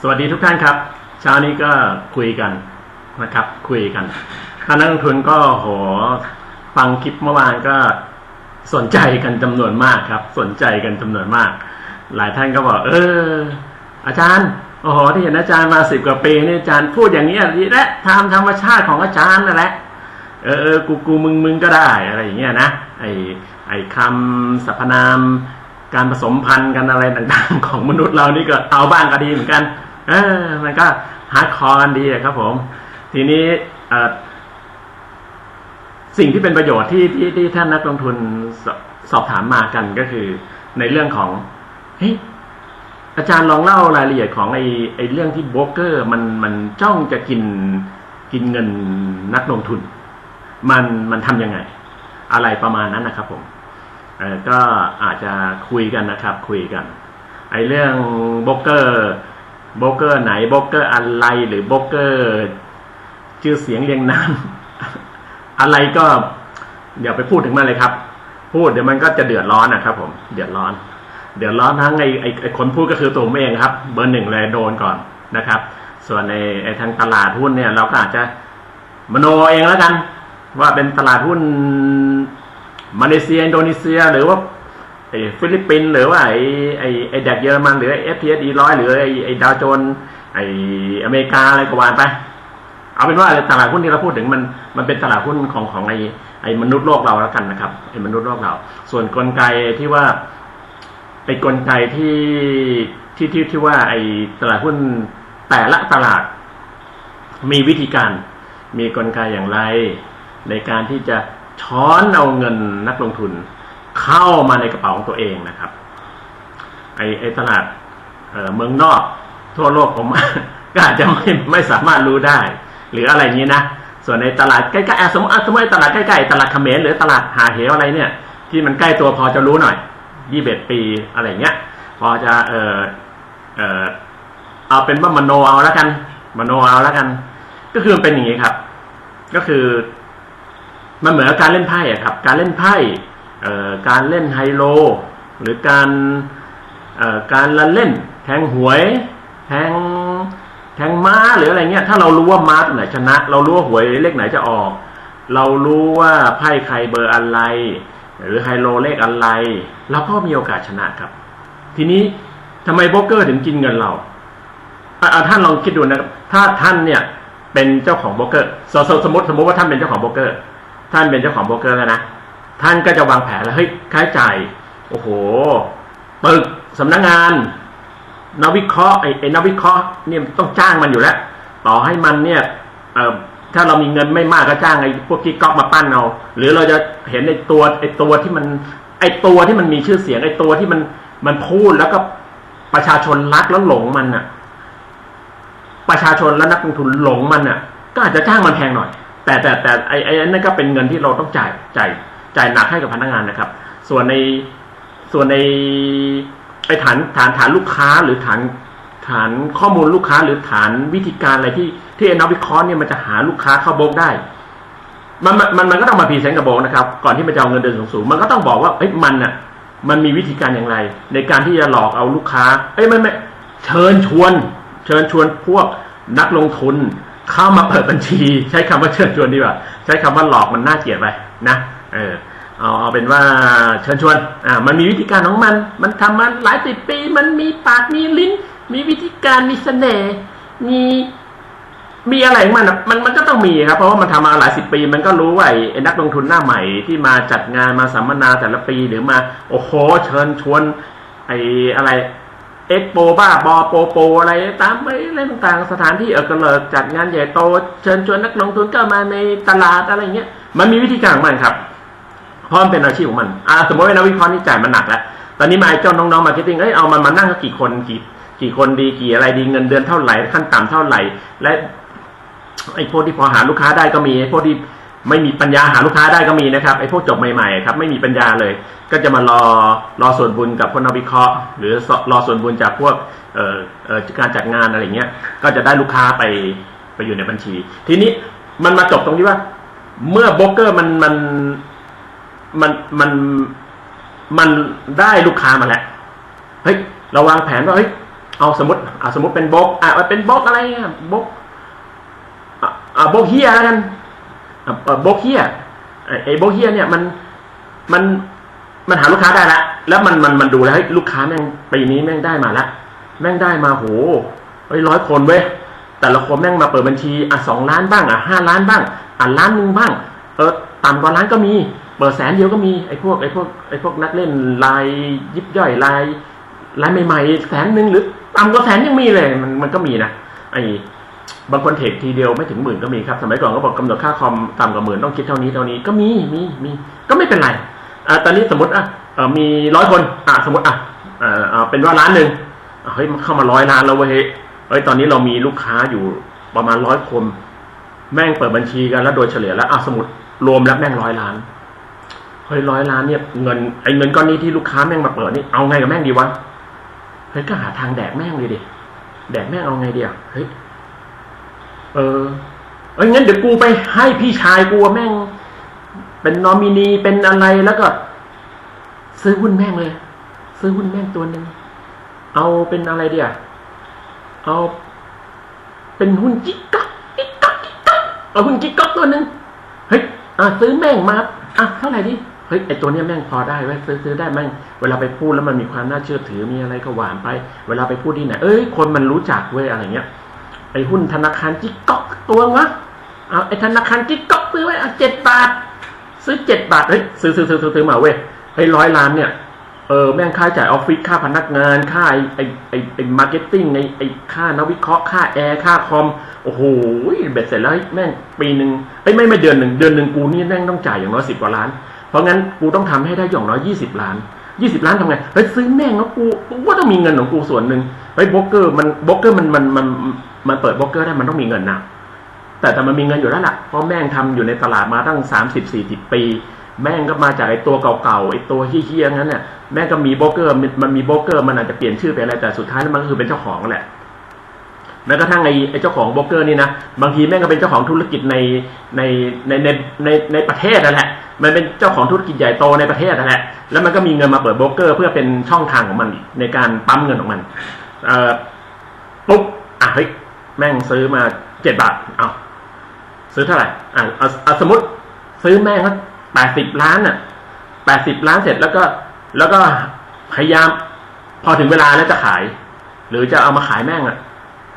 สวัสดีทุกท่านครับ เช้านี้ก็คุยกันนะครับ คุยกันท่านนักลงทุนก็โหฟังคลิปเมื่อวานก็สนใจกันจำนวนมากครับ สนใจกันจำนวนมาก หลายท่านก็บอก เออ อาจารย์โอ้โหที่เห็นอาจารย์มาสิบกว่าปีนี่อาจารย์พูดอย่างนี้ดีและตามธรรมชาติของอาจารย์นั่นแหละเออเออกูกูมึงมึงก็ได้อะไรอย่างเงี้ยนะไอไอคำสรรพนามการผสมพันธุ์กันอะไรต่างๆ ของมนุษย์เรานี่ก็เอาบ้างก็ดีเหมือนกัน เออมันก็ฮาร์ดคอร์กันดีอะครับผม ทีนี้สิ่งที่เป็นประโยชน์ที่ที่ที่ท่านนักลงทุนสสอบถามมากันก็คือ ในเรื่องของเฮ้ยอาจารย์ลองเล่ารายละเอียดของไอ้ไอ้เรื่องที่โบรกเกอร์ มันมันจ้องจะกินกินเงินนักลงทุน มันมันทำยังไง อะไรประมาณนั้นนะครับผมเออก็อาจจะคุยกันนะครับ คุยกัน ไอ้เรื่องโบรกเกอร์ โบรกเกอร์ไหนโบรกเกอร์อะไรหรือโบรกเกอร์ชื่อเสียงเรียงนามอะไรก็อย่าไปพูดถึงมันเลยครับ พูดเดี๋ยวมันก็จะเดือดร้อนนะครับ ผม เดือดร้อน เดือดร้อนทั้งไอไอ้ไอ้คนพูดก็คือตัวผมเองครับ เบอร์หนึ่งเลยโดนก่อนนะครับ ส่วนในไอ้ทางตลาดหุ้นเนี่ย เราก็อาจจะมโนเองแล้วกัน ว่าเป็นตลาดหุ้นมาเลเซียอินโดนีเซีย หรือว่า ไอ้ฟิลิปปินส์หรือว่าไอ้ไอ้ไอ้แดกเยอรมันหรือเอฟทีเอสดีร้อยหรือไอ้ไอ้ดาวโจนไอ้อเมริกาอะไรก็ว่าไป เอาเป็นว่าตลาดหุ้นที่เราพูดถึงมันมันเป็นตลาดหุ้นของของไอ้ไอ้มนุษย์โลกเราแล้วกันนะครับไอ้มนุษย์โลกเรา ส่วนกลไกที่ว่าไอ้กลไกที่ที่ที่ที่ว่าไอ้ตลาดหุ้นแต่ละตลาดมีวิธีการมีกลไกอย่างไร ในการที่จะช้อนเอาเงินนักลงทุน เข้ามาในกระเป๋าของตัวเองนะครับ ไอไอตลาดเอ่อเมืองนอกทั่วโลกผมก็อาจจะไม่ไม่สามารถรู้ได้ หรืออะไรอย่างนี้นะส่วนในตลาดใกล้ๆสมมติสมมติตลาดใกล้ๆตลาดเขมรหรือตลาดหาเหวอะไรเนี่ย ที่มันใกล้ตัวพอจะรู้หน่อยยี่สิบปีอะไรเงี้ย พอจะเออเออเอาเป็นว่ามโนเอาแล้วกันมโนเอาแล้วกัน ก็คือเป็นอย่างนี้ครับ ก็คือ มันเหมือนการเล่นไพ่อะครับ การเล่นไพ่ การเล่นไฮโล หรือการการละเล่น แทงหวย แทงแทงม้าหรืออะไรเงี้ย ถ้าเรารู้ว่าม้าตัวไหนชนะ เรารู้ว่าหวยเลขไหนจะออก เรารู้ว่าไพ่ใครเบอร์อะไร หรือไฮโลเลขอะไรเราก็มีโอกาสชนะครับ ทีนี้ทำไมโบรกเกอร์ถึงกินเงินเราท่านลองคิดดูนะครับ ถ้าท่านเนี่ยเป็นเจ้าของโบรกเกอร์สสสมมติสมมติว่าท่านเป็นเจ้าของโบรกเกอร์ ท่านเป็นเจ้าของโบรกเกอร์แล้วนะ ท่านก็จะวางแผนแล้วเฮ้ยค่าใช้จ่ายโอ้โหตึกสำนักงานนักวิเคราะห์ไอ้ไอ้นักวิเคราะห์เนี่ยต้องจ้างมันอยู่แล้ว ต่อให้มันเนี่ยเอ่อถ้าเรามีเงินไม่มากก็จ้างไอ้พวกที่ก๊อกมาปั้นเอา หรือเราจะเห็นไอ้ตัวไอ้ตัวที่มันไอ้ตัวที่มันมีชื่อเสียงไอ้ตัวที่มันมันพูดแล้วก็ประชาชนรักแล้วหลงมันอะ ประชาชนและนักลงทุนหลงมันอะ ก็อาจจะจ้างมันแพงหน่อย แต่แต่แต่ไอ้ไอ้นั่นก็เป็นเงินที่เราต้องจ่ายจ่าย จ่ายหนักให้กับพนักงานนะครับ ส่วนในส่วนในไอ้ฐานฐานฐานลูกค้าหรือฐานฐานข้อมูลลูกค้าหรือฐานวิธีการอะไรที่ที่ไอ้นักวิเคราะห์เนี่ยมันจะหาลูกค้าเข้าโบกได้ มันมันมันก็ต้องมาพรีเซนต์กับโบกนะครับ ก่อนที่มันจะเอาเงินเดือนสูงๆมันก็ต้องบอกว่าเอ้ยมันอะ มันมีวิธีการอย่างไร ในการที่จะหลอกเอาลูกค้า เอ้ยไม่ไม่เชิญชวน เชิญชวนพวกนักลงทุนเข้ามาเปิดบัญชี ใช้คำว่าเชิญชวนดีกว่า ใช้คำว่าหลอกมันน่าเกลียดไปนะ เออเอาเอาเป็นว่าเชิญชวนอ่ามันมีวิธีการของมัน มันทำมาหลายสิบปี มันมีปากมีลิ้น มีวิธีการมีเสน่ห์มีมีอะไรของมันอะมันมันก็ต้องมีครับ เพราะว่ามันทำมาหลายสิบปี มันก็รู้ว่าไอ้นักลงทุนหน้าใหม่ที่มาจัดงานมาสัมมนาแต่ละปีหรือมา โอ้โหเชิญชวน ไอ้อะไรเอ็กโปบ้าบอโปโปอะไรตามไปอะไรต่างๆ สถานที่เออกระเลิกจัดงานใหญ่โต เชิญชวนนักลงทุนก็มาในตลาดอะไรเงี้ยมันมีวิธีการของมันครับ พราะมันเป็นอาชีพของมันอ่าสมมติว่านักวิเคราะห์นี่จ่ายมันหนักแล้วตอนนี้มาไอ้เจ้าน้องๆมาร์เก็ตติ้งเอ้ยเอามันมานั่งกี่คนกี่กี่คนดีกี่อะไรดีเงินเดือนเท่าไหร่ขั้นต่ำเท่าไหร่ และไอ้พวกที่พอหาลูกค้าได้ก็มีไอ้พวกที่ไม่มีปัญญาหาลูกค้าได้ก็มีนะครับไอ้พวกจบใหม่ๆครับไม่มีปัญญาเลย ก็จะมารอรอส่วนบุญกับพวกนักวิเคราะห์ หรือรอส่วนบุญจากพวกเอ่อเอ่อการจัดงานอะไรเงี้ย ก็จะได้ลูกค้าไปไปอยู่ในบัญชี ทีนี้มันมาจบตรงที่ว่า เมื่อโบรกเกอร์มันมัน มันมันมันได้ลูกค้ามาแล้วเฮ้ยเราวางแผนว่าเฮ้ยเอาสมมติอ่าสมมติเป็นบล็อกอ่าเป็นบล็อกอะไรอะบล็อกอะอ่าบล็อกเฮียแล้วกันอะอ่าบล็อกเฮียไอ้ไอ้บล็อกเฮียเนี่ยมันมันมันหาลูกค้าได้ละแล้วมันมันมันดูแล้วเฮ้ยลูกค้าแม่งปีนี้แม่งได้มาละแม่งได้มาโหเฮ้ยร้อยคนเว้ยแต่ละคนแม่งมาเปิดบัญชีอะสองล้านบ้างอะห้าล้านบ้างอะล้านหนึ่งบ้าง เออต่ำกว่าล้านก็มี เปิดแสนเดียวก็มีไอ้พวกไอ้พวกไอ้พวกนักเล่นลายยิบย่อยลายลายใหม่ๆแสนหนึ่งหรือต่ำกว่าแสนยังมีเลยมันมันก็มีนะไอ้บางคนเทรดทีเดียวไม่ถึงหมื่นก็มีครับสมัยก่อนก็บอกกำหนดค่าคอมต่ำกว่าหมื่นต้องคิดเท่านี้เท่านี้ก็มีมีมีก็ไม่เป็นไรอ่าตอนนี้สมมติอะมีร้อยคนอะสมมติอะเอ่อเป็นว่าล้านหนึ่งเฮ้ยเข้ามาร้อยล้านแล้วเว้ยเฮ้ยเฮ้ยตอนนี้เรามีลูกค้าอยู่ประมาณร้อยคน แม่งเปิดบัญชีกันแล้วโดยเฉลี่ยแล้วอะสมมติรวมแล้วแม่งร้อยล้าน เฮ้ยร้อยล้านเนี่ยเงินไอ้เงินก้อนนี้ที่ลูกค้าแม่งมาเปิดนี่เอาไงกับแม่งดีวะเฮ้ยก็หาทางแดกแม่งเลยดิแดกแม่งเอาไงเดีอะเฮ้ยเออเอ้ยงั้นเดี๋ยวกูไปให้พี่ชายกูแม่ง เป็นนอมินีเป็นอะไรแล้วก็ ซื้อหุ้นแม่งเลย ซื้อหุ้นแม่งตัวหนึ่งเอาเป็นอะไรเดียวเอา เป็นหุ้นกิ๊กกักกิ๊กกักกิ๊กกักเอาหุ้นกิ๊กกักตัวหนึ่งเฮ้ยอะซื้อแม่งมาอะเท่าไหร่ดิ เฮ้ยไอตัวนี้แม่งพอได้ไว้ยซื้อได้แม่งเวลาไปพูดแล้วมันมีความน่าเชื่อถือมีอะไรก็หวานไป เวลาไปพูดที่ไหนเอ้ยคนมันรู้จักเว้ยอะไรเงี้ยไอหุ้นธนาคารกิ๊กเก๊อกตัววะเอาไอธนาคารกิ๊กเก๊อกซื้อไว้อะเจ็ดบาท ซื้อเจ็ดบาทเฮ้ยซื้อซื้อซื้อซื้อซื้อมาเว้ยเฮ้ยร้อยล้านเนี่ยเออแม่งค่าจ่ายออฟฟิศค่าพนักงานค่าไอไอไอไอมาร์เก็ตติ้งไอไอค่านักวิเคราะห์ค่าแอร์ค่าคอมโอ้โหเบ็ดเสร็จแล้วแม่งปีหนึ่งเอ้ยไม่ไม่เดือนหนึ่งเดือนหนึ่งกูนี่แม่งต้องจ่ายอย่างน้อยสิบกว่าล้าน เพราะงั้นกูต้องทำให้ได้อย่างน้อยยี่สิบล้านยี่สิบล้านทำไงเฮ้ยซื้อแม่งแล้วกูกูว่าต้องมีเงินของกูส่วนหนึ่งเฮ้ยโบรกเกอร์มันโบรกเกอร์มันมันมันมันเปิดโบรกเกอร์ได้มันต้องมีเงินนะแต่แต่มันมีเงินอยู่แล้วล่ะเพราะแม่งทำอยู่ในตลาดมาตั้งสามสิบสี่สิบปี แม่งก็มาจากไอ้ตัวเก่าๆไอ้ตัวเฮี้ยๆงั้นเนี่ยแม่งก็มีโบรกเกอร์มันมันมีโบรกเกอร์มันอาจจะเปลี่ยนชื่อไปอะไรแต่สุดท้ายแล้วมันก็คือเป็นเจ้าของแหละแม้กระทั่งไอ้ไอ้เจ้าของโบรกเกอร์นี่นะบางทีแม่งก็เป็นเจ้าของธุรกิจในในในในในในประเทศนั่นแหละ มันเป็นเจ้าของธุรกิจใหญ่โตในประเทศนั่นแหละ แล้วมันก็มีเงินมาเปิดโบรกเกอร์ เพื่อเป็นช่องทางของมันในการปั๊มเงินของมันเอ่อปุ๊บอะเฮ้ยแม่งซื้อมาเจ็ดบาท เอาซื้อเท่าไหร่อะเอาสมมติซื้อแม่งแปดสิบล้านอะแปดสิบล้านเสร็จแล้วก็ แล้วก็พยายาม พอถึงเวลาแล้วจะขาย หรือจะเอามาขายแม่งอะ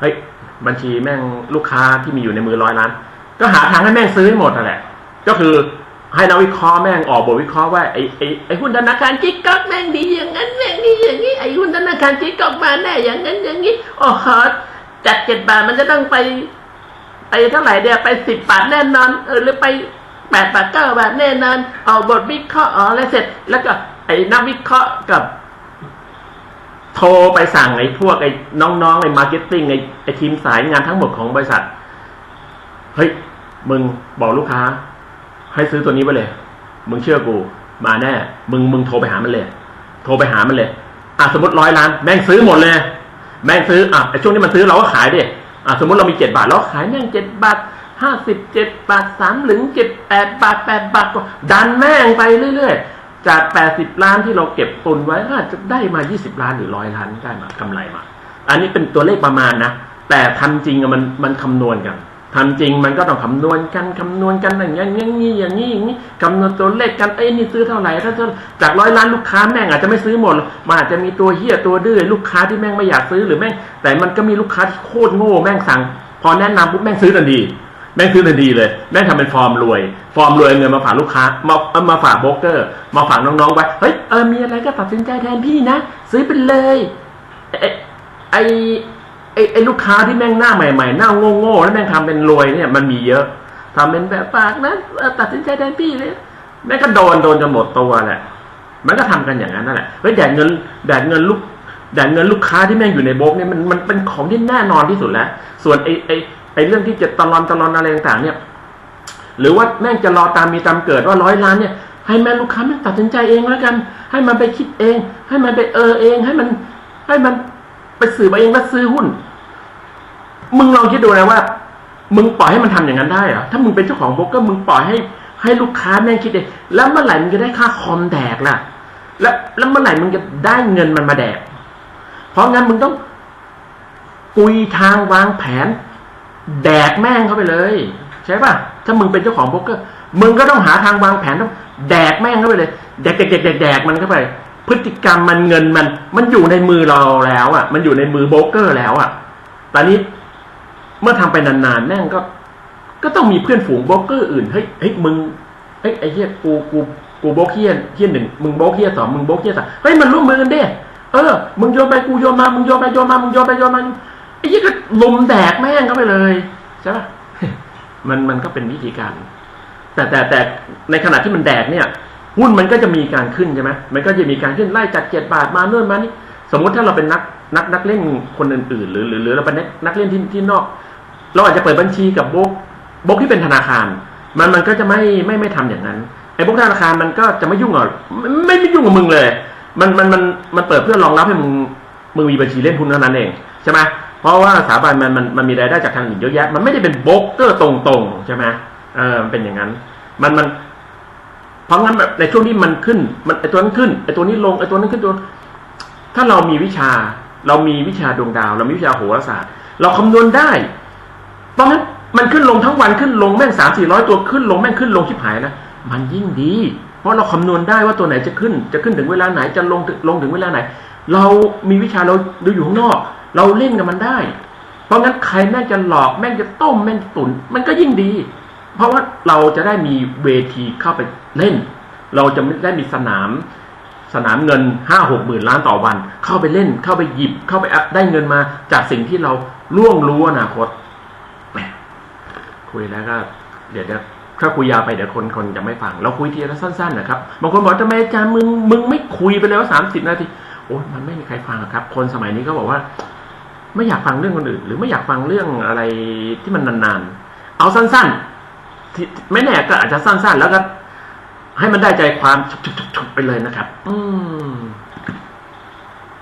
เฮ้ยบัญชีแม่งลูกค้าที่มีอยู่ในมือร้อยล้าน ก็หาทางให้แม่งซื้อให้หมดนั่นแหละ ก็คือ ให้นักวิเคราะห์แม่งออกบทวิเคราะห์ว่าไอ้ไอ้ไอ้หุ้นธนาคารจิ๊กก๊อกแม่งดีอย่างนั้นแม่งดีอย่างนี้ไอ้หุ้นธนาคารจิ๊กก๊อกมาแน่อย่างนั้นอย่างนี้โอ้โหจัดเจ็ดบาทมันจะต้องไปไปเท่าไหร่เดียวไปสิบบาทแน่นอนเออหรือไปแปดบาทเก้าบาทแน่นอนเอาบทวิเคราะห์อ๋อแล้วเสร็จ แล้วก็ไอ้นักวิเคราะห์กับ โทรไปสั่งไอ้พวกไอ้น้องๆไอ้มาร์เก็ตติ้งไอ้ไอ้ทีมสายงานทั้งหมดของบริษัทเฮ้ยมึงบอกลูกค้า ให้ซื้อตัวนี้ไปเลย มึงเชื่อกู มาแน่ มึงมึงโทรไปหามันเลย โทรไปหามันเลยอะสมมติร้อยล้าน แม่งซื้อหมดเลย แม่งซื้ออะไอช่วงนี้มันซื้อเราก็ขายดิอะสมมติเรามีเจ็ดบาทเราขายแม่งเจ็ดบาทห้าสิบเจ็ดบาทสามหลึงเจ็ดแปดบาทแปดบาทก็ดันแม่งไปเรื่อยๆ จากแปดสิบล้านที่เราเก็บตุนไว้ก็อาจจะได้มายี่สิบล้านหรือร้อยล้านได้มากำไรมา อันนี้เป็นตัวเลขประมาณนะ แต่ทำจริงอะมันมันคำนวณกัน ทำจริงมันก็ต้องคำนวณกันคำนวณกันอย่างนี้อย่างนี้อย่างนี้อย่างนี้คำนวณตัวเลขกันเอ้นี่ซื้อเท่าไหร่ถ้าจากร้อยล้านลูกค้าแม่งอาจจะไม่ซื้อหมดมันอาจจะมีตัวเฮี้ยตัวดื้อลูกค้าที่แม่งไม่อยากซื้อหรือแม่งแต่มันก็มีลูกค้าที่โคตรโง่แม่งสั่ง พอแนะนำปุ๊บแม่งซื้อทันทีแม่งซื้อทันทีเลย แม่งทำเป็นฟอร์มรวย ฟอร์มรวยเงินมาฝากลูกค้า มาเอามาฝากโบรกเกอร์ มาฝากน้องๆไว้เฮ้ยเออมีอะไรก็ตัดสินใจแทนพี่นะ ซื้อไปเลยไอไไอ้ไอ้ลูกค้าที่แม่งหน้าใหม่ๆหน้าโง่ๆแล้วแม่งทำเป็นรวยเนี่ยมันมีเยอะทำเป็นแบบฝากนะตัดสินใจแทนพี่เลยแม่งก็โดนโดนจนหมดตัวแหละมันก็ทำกันอย่างนั้นนั่นแหละเฮ้ยแดกเงินแดกเงินลูกแดกเงินลูกค้าที่แม่งอยู่ในโบรกเนี่ยมันมันเป็นของที่แน่นอนที่สุดแล้ว ส่วนไอ้ไอ้ไอ้เรื่องที่จะตลอนตลอนอะไรต่างๆเนี่ย หรือว่าแม่งจะรอตามมีตามเกิดว่าร้อยล้านเนี่ยให้แม่ลูกค้าแม่งตัดสินใจเองแล้วกัน ให้มันไปคิดเอง ให้มันไปเออเอง ให้มัน ให้มัน ไปสืบเอาเองว่าซื้อหุ้น มึงลองคิดดูนะว่า มึงปล่อยให้มันทำอย่างนั้นได้เหรอถ้ามึงเป็นเจ้าของโบรกเกอร์มึงปล่อยให้ ให้ลูกค้าแม่งคิดเองแล้วเมื่อไหร่มึงจะได้ค่าคอมแดกล่ะ แล้วแล้วเมื่อไหร่มึงจะได้เงินมันมาแดก เพราะงั้นมึงต้องกุยทางวางแผน แดกแม่งเข้าไปเลย ใช่ป่ะถ้ามึงเป็นเจ้าของโบรกเกอร์มึงก็ต้องหาทางวางแผนต้องแดกแม่งเข้าไปเลย แดกแดกแดกแดกแดกมันเข้าไป พฤติกรรมมันเงินมัน มันอยู่ในมือเราแล้ว อะ มันอยู่ในมือโบรกเกอร์แล้วอะตอนนี้เมื่อทำไปนานๆแม่งก็ ก็ต้องมีเพื่อนฝูงโบรกเกอร์อื่นเฮ้ยเฮ้ยมึงเฮ้ยไอ้เหี้ยกูกูกูโบรกเฮียเฮียหนึ่งมึงโบรกเฮียสองมึงโบรกเฮียสามเฮ้ยมันร่วมมือกันเด้เออ มึงโยนไปกูโยนมา มึงโยนไปโยนมา มึงโยนไปโยนมา ไอ้เหี้ยก็ลมแดกแม่งเข้าไปเลยใช่ปะมันมันก็เป็นวิธีการ แต่แต่แต่ในขณะที่มันแดกเนี่ย หุ้นมันก็จะมีการขึ้นใช่ไหมมันก็จะมีการขึ้นไล่จากเจ็ดบาทมาเนื่นมานี่สมมติถ้าเราเป็นนักนักนักเล่นคนอื่นๆ หรือหรือหรือเราเป็นนักเล่นที่ที่นอก เราอาจจะเปิดบัญชีกับโบกโบกที่เป็นธนาคาร มันมันก็จะไม่ไม่ไม่ทำอย่างนั้นไอ้โบกธนาคารมันก็จะไม่ยุ่งกับไม่ไม่ยุ่งกับมึงเลย มันมันมันมันเปิดเพื่อรองรับให้มึงมึงมีบัญชีเล่นหุ้นเท่านั้นเองใช่ไหมเพราะว่าสถาบันมันมันมันมีรายได้จากทางอื่นเยอะแยะ มันไม่ได้เป็นโบกเกอร์ตรงๆใช่ไหมเออเป็นอย่างนั้น มันมัน เพราะงั้นแบบในช่วงที่มันขึ้น มันไอตัวนั้นขึ้นไอตัวนี้ลงไอตัวนั้นขึ้นตัว ถ้าเรามีวิชา เรามีวิชาดวงดาว เรามีวิชาโหราศาสตร์ เราคำนวณได้ตอนนั้นมันขึ้นลงทั้งวันขึ้นลงแม่งสามสี่ร้อยตัวขึ้นลงแม่งขึ้นลงชิบหายนะมันยิ่งดี เพราะเราคำนวณได้ว่าตัวไหนจะขึ้น จะขึ้นถึงเวลาไหนจะลงถึงลงถึงเวลาไหน เรามีวิชาเราดูอยู่ข้างนอก เราเล่นกับมันได้ เพราะงั้นใครแม่งจะหลอกแม่งจะต้มแม่งตุนมันก็ยิ่งดี เพราะว่าเราจะได้มีเวทีเข้าไปเล่น เราจะไม่ได้มีสนาม สนามเงินห้าหกหมื่นล้านต่อวัน เข้าไปเล่น เข้าไปหยิบ เข้าไปได้เงินมา จากสิ่งที่เราล่วงรู้อนาคตคุยแล้วก็ เดี๋ยวถ้าคุยยาวไปเดี๋ยวคนคนจะไม่ฟัง เราคุยทีละสั้นๆนะครับบางคนบอกทำไมอาจารย์มึงมึงไม่คุยไปแล้วสามสิบนาทีโอ้ยมันไม่มีใครฟังครับ คนสมัยนี้ก็บอกว่า ไม่อยากฟังเรื่องคนอื่น หรือไม่อยากฟังเรื่องอะไรที่มันนานๆเอาสั้น ๆ ไม่แน่ก็อาจจะสั้นๆ แล้วก็ให้มันได้ใจความชุบๆๆๆไปเลยนะครับ อืม